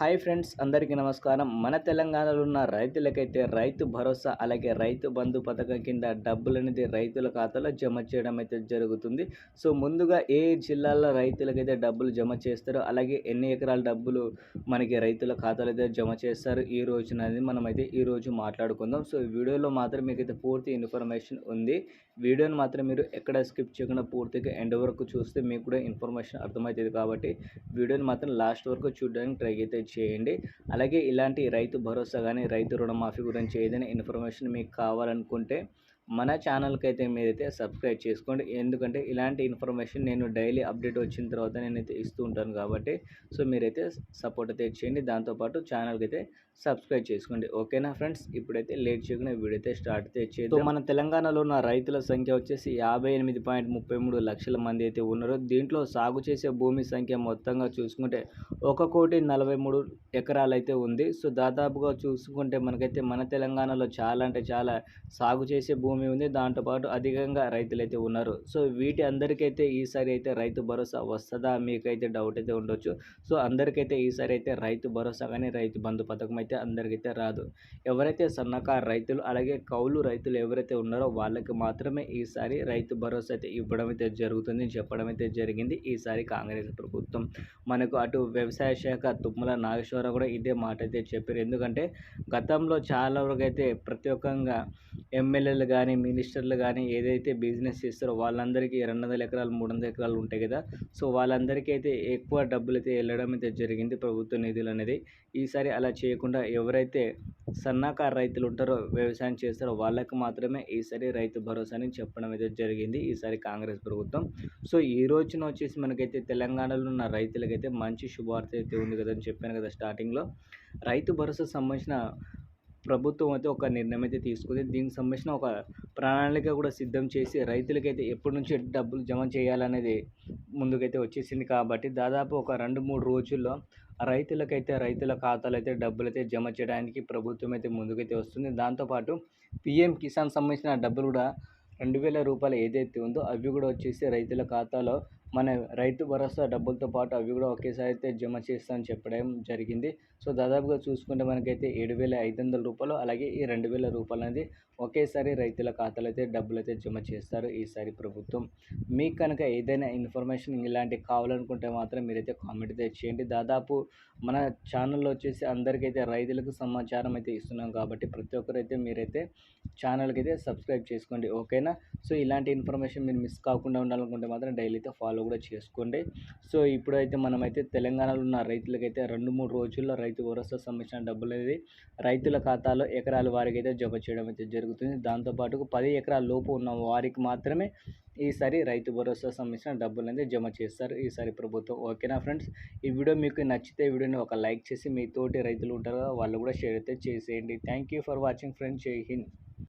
Hi friends అందరికీ నమస్కారం. మన తెలంగాణలో ఉన్న రైతులకైతే రైతు భరోసా అలాగే రైతు బంధు పథకం కింద డబ్బులు అనేది రైతుల ఖాతాలో జమ చేయడం అయితే జరుగుతుంది. సో ముందుగా ఏ జిల్లాలో రైతులకైతే డబ్బులు జమ చేస్తారో అలాగే ఎన్ని ఎకరాల డబ్బులు మనకి రైతుల ఖాతాలో అయితే జమ చేస్తారు ఈ రోజున అనేది మనం అయితే ఈ రోజు మాట్లాడుకుందాం. సో వీడియోలో మాత్రం మీకైతే పూర్తి ఇన్ఫర్మేషన్ ఉంది. వీడియోని మాత్రం మీరు ఎక్కడ స్కిప్ చేయకుండా పూర్తిగా ఎండ్ వరకు చూస్తే మీకు కూడా ఇన్ఫర్మేషన్ అర్థమవుతుంది కాబట్టి వీడియోని మాత్రం లాస్ట్ వరకు చూడడానికి ట్రై అయితే చేయండి. అలాగే ఇలాంటి రైతు భరోసా కానీ రైతు రుణమాఫీ గురించి ఏదైనా ఇన్ఫర్మేషన్ మీకు కావాలనుకుంటే మన ఛానల్కి అయితే మీరైతే సబ్స్క్రైబ్ చేసుకోండి. ఎందుకంటే ఇలాంటి ఇన్ఫర్మేషన్ నేను డైలీ అప్డేట్ వచ్చిన తర్వాత నేనైతే ఇస్తూ ఉంటాను కాబట్టి సో మీరైతే సపోర్ట్ అయితే చేయండి. దాంతోపాటు ఛానల్కి అయితే సబ్స్క్రైబ్ చేసుకోండి. ఓకేనా ఫ్రెండ్స్? ఇప్పుడైతే లేట్ చేయకుండా వీడియో అయితే స్టార్ట్ అయితే చేద్దాం. మన తెలంగాణలో ఉన్న రైతుల సంఖ్య వచ్చేసి యాభై ఎనిమిది పాయింట్ ముప్పై మూడు లక్షల మంది అయితే ఉన్నారు. దీంట్లో సాగు చేసే భూమి సంఖ్య మొత్తంగా చూసుకుంటే ఒక కోటి నలభై మూడు ఎకరాలు అయితే ఉంది. సో దాదాపుగా చూసుకుంటే మనకైతే మన తెలంగాణలో చాలా అంటే చాలా సాగు చేసే భూమి ఉంది. దాంతోపాటు అధికంగా రైతులు అయితే ఉన్నారు. సో వీటి అందరికైతే ఈసారి అయితే రైతు భరోసా వస్తుందా? మీకైతే డౌట్ అయితే ఉండొచ్చు. సో అందరికైతే ఈసారి అయితే రైతు భరోసా కానీ రైతు బంధు పథకం అయితే అందరికైతే రాదు. ఎవరైతే సన్నకారు రైతులు అలాగే కౌలు రైతులు ఎవరైతే ఉన్నారో వాళ్ళకి మాత్రమే ఈసారి రైతు భరోసా అయితే ఇవ్వడం అయితే జరుగుతుంది. చెప్పడం అయితే జరిగింది. ఈసారి కాంగ్రెస్ ప్రభుత్వం మనకు అటు వ్యవసాయ శాఖ తుమ్మల నాగేశ్వరరావు కూడా ఇదే మాట అయితే చెప్పారు. ఎందుకంటే గతంలో చాలా వరకు అయితే ప్రతి ఒక్కగా ఎమ్మెల్యేలు కానీ కానీ మినిస్టర్లు కానీ ఏదైతే బిజినెస్ చేస్తారో వాళ్ళందరికీ రెండు వందల ఎకరాలు మూడు వందల ఎకరాలు ఉంటాయి కదా. సో వాళ్ళందరికీ అయితే ఎక్కువ డబ్బులు అయితే వెళ్ళడం అయితే జరిగింది ప్రభుత్వ నిధులు అనేది. ఈసారి అలా చేయకుండా ఎవరైతే సన్నకారు రైతులు ఉంటారో వ్యవసాయం చేస్తారో వాళ్ళకి మాత్రమే ఈసారి రైతు భరోసాని చెప్పడం అయితే జరిగింది ఈసారి కాంగ్రెస్ ప్రభుత్వం. సో ఈ రోజున వచ్చేసి మనకైతే తెలంగాణలో ఉన్న రైతులకైతే మంచి శుభార్త అయితే ఉంది కదా అని చెప్పాను కదా స్టార్టింగ్లో. రైతు భరోసా సంబంధించిన ప్రభుత్వం అయితే ఒక నిర్ణయం అయితే తీసుకుంది. దీనికి సంబంధించిన ఒక ప్రణాళిక కూడా సిద్ధం చేసి రైతులకైతే ఎప్పటి నుంచి డబ్బులు జమ చేయాలనేది ముందుకైతే వచ్చేసింది కాబట్టి దాదాపు ఒక రెండు మూడు రోజుల్లో రైతులకైతే రైతుల ఖాతాలు అయితే డబ్బులు అయితే జమ చేయడానికి ప్రభుత్వం అయితే ముందుకైతే వస్తుంది. దాంతోపాటు పిఎం కిసాన్ సంబంధించిన డబ్బులు కూడా రెండు వేల రూపాయలు ఏదైతే ఉందో అవి కూడా వచ్చేసి రైతుల ఖాతాలో మన రైతు భరోసా డబ్బులతో పాటు అవి కూడా ఒకేసారి అయితే జమ చేస్తామని చెప్పడం జరిగింది. సో దాదాపుగా చూసుకుంటే మనకైతే ఏడు వేల ఐదు వందల రూపాయలు అలాగే ఈ రెండు వేల రూపాయలు అనేది ఒకేసారి రైతుల ఖాతాలో అయితే డబ్బులు అయితే జమ చేస్తారు ఈసారి ప్రభుత్వం. మీకు కనుక ఏదైనా ఇన్ఫర్మేషన్ ఇలాంటివి కావాలనుకుంటే మాత్రం మీరైతే కామెంట్ అయితే చేయండి. దాదాపు మన ఛానల్లో వచ్చేసి అందరికైతే రైతులకు సమాచారం అయితే ఇస్తున్నాం కాబట్టి ప్రతి ఒక్కరైతే మీరైతే ఛానల్కి అయితే సబ్స్క్రైబ్ చేసుకోండి ఓకేనా? సో ఇలాంటి ఇన్ఫర్మేషన్ మీరు మిస్ కాకుండా ఉండాలనుకుంటే మాత్రం డైలీ అయితే ఫాలో కూడా చేసుకోండి. సో ఇప్పుడైతే మనమైతే తెలంగాణలో ఉన్న రైతులకైతే రెండు మూడు రోజుల్లో రైతు భరోసా సంబంధించిన డబ్బులు అనేది రైతుల ఖాతాలో ఎకరాల వారికి అయితే జమ చేయడం అయితే జరుగుతుంది. దాంతోపాటు పది ఎకరాల లోపు ఉన్న వారికి మాత్రమే ఈసారి రైతు భరోసా సంబంధించిన డబ్బులు అనేది జమ చేస్తారు. ఈసారి ప్రభుత్వం ఓకేనా ఫ్రెండ్స్? ఈ వీడియో మీకు నచ్చితే వీడియోని ఒక లైక్ చేసి మీ తోటి రైతులు ఉంటారు వాళ్ళు కూడా షేర్ అయితే చేసేయండి. Thank you for watching friends. జై హింద్.